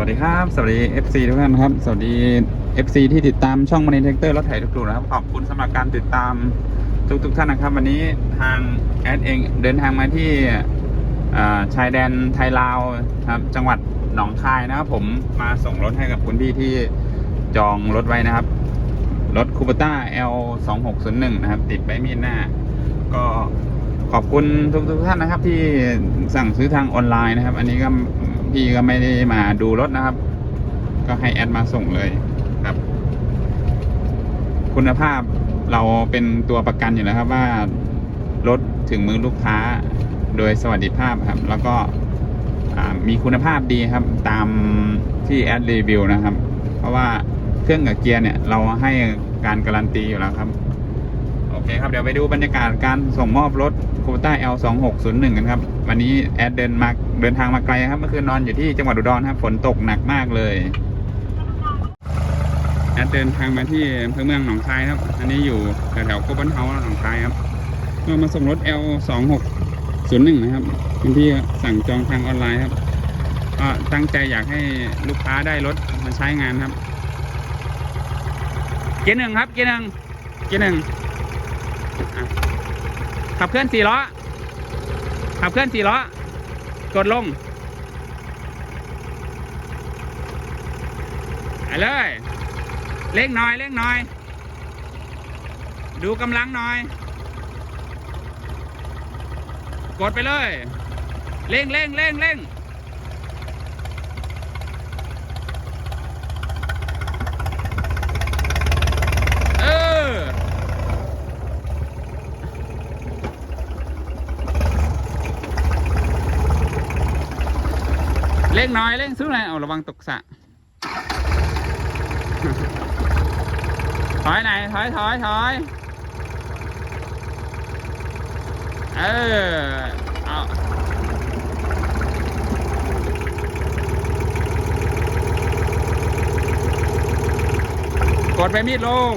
วัสดีครับ สวัสดี FC ทุกท่านครับ สวัสดี FC ที่ติดตามช่องมัน i เทคเตอร์รถไถทุกๆนะครับ ขอบคุณสำหรับการติดตามทุกๆท่านนะครับ วันนี้ทางแอดเองเดินทางมาที่ชายแดนไทยลาวครับ จังหวัดหนองคายนะครับผมมาส่งรถให้กับคุณพี่ที่จองรถไว้นะครับ รถคูปต้า L 2 6 0 1นะครับ ติดใบมีดหน้า ก็ขอบคุณทุกทุกๆท่านนะครับที่สั่งซื้อทางออนไลน์นะครับ อันนี้ก็ พี่ก็ไม่ได้มาดูรถนะครับ ก็ให้แอดมาส่งเลยครับ คุณภาพเราเป็นตัวประกันอยู่แล้วครับว่ารถถึงมือลูกค้าโดยสวัสดิภาพครับ แล้วก็มีคุณภาพดีครับ ตามที่แอดรีวิวนะครับ เพราะว่าเครื่องกับเกียร์เนี่ย เราให้การการันตีอยู่แล้วครับ โอเคครับเดี๋ยวไปดูบรรยากาศการส่งมอบรถโคต้า L 2 6 0 1กันครับ วันนี้แอดเดินมาเดินทางมาไกลครับเมื่อคืนนอนอยู่ที่จังหวัดอุดรครับฝนตกหนักมากเลยแอดเดินทางมาที่อำเภอเมืองหนองคายครับ อันนี้อยู่แถวๆโคบันเฮาหนองคายครับก็มาส่งรถ L 2 6 0 1นะครับคุณพี่สั่งจองทางออนไลน์ครับก็ตั้งใจอยากให้ลูกค้าได้รถมาใช้งานครับ เกียร์หนึ่งครับ เกียร์หนึ่งเกียร์หนึ่ง ขับเคลื่อนสี่ล้อ ขับเคลื่อนสี่ล้อ กดลงไปเลยเร่งหน่อยเร่งหน่อย ดูกำลังหน่อย กดไปเลย เร่งเร่งเร่งเร่งเออ เร่งน่อยเร่งสู้หน่อยเอาระวังตกสะถอยไหนถอยถอยถอยเออเอากดไปมีดลง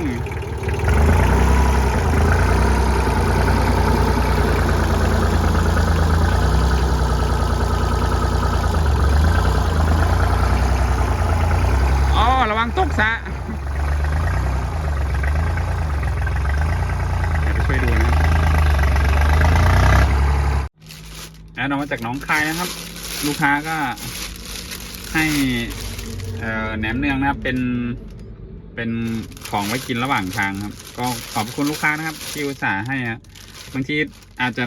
อ๋อ ระวังตกสะเดี๋ยวไปช่วยดูนะครับแอดออกมาจากน้องคายนะครับ ลูกค้าก็ให้เออแหนมเนืองนะครับเป็นเป็นของไว้กินระหว่างทางครับ ก็ขอบคุณลูกค้านะครับ ที่อุตส่าห์ให้ครับบางทีอาจจะ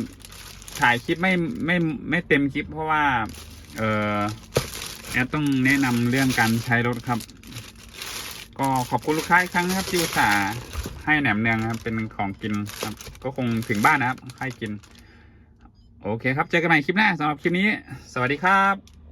ถ่ายคลิปไม่ไม่ไม่เต็มคลิปเพราะว่า เออแอดต้องแนะนำเรื่องการใช้รถครับ ก็ขอบคุณลูกค้าอีกครั้งนะครับที่อุตส่าห์ให้แหนมเนืองครับเป็นของกินครับ ก็คงถึงบ้านนะครับให้กิน โอเคครับเจอกันใหม่คลิปหน้าสำหรับคลิปนี้ สวัสดีครับ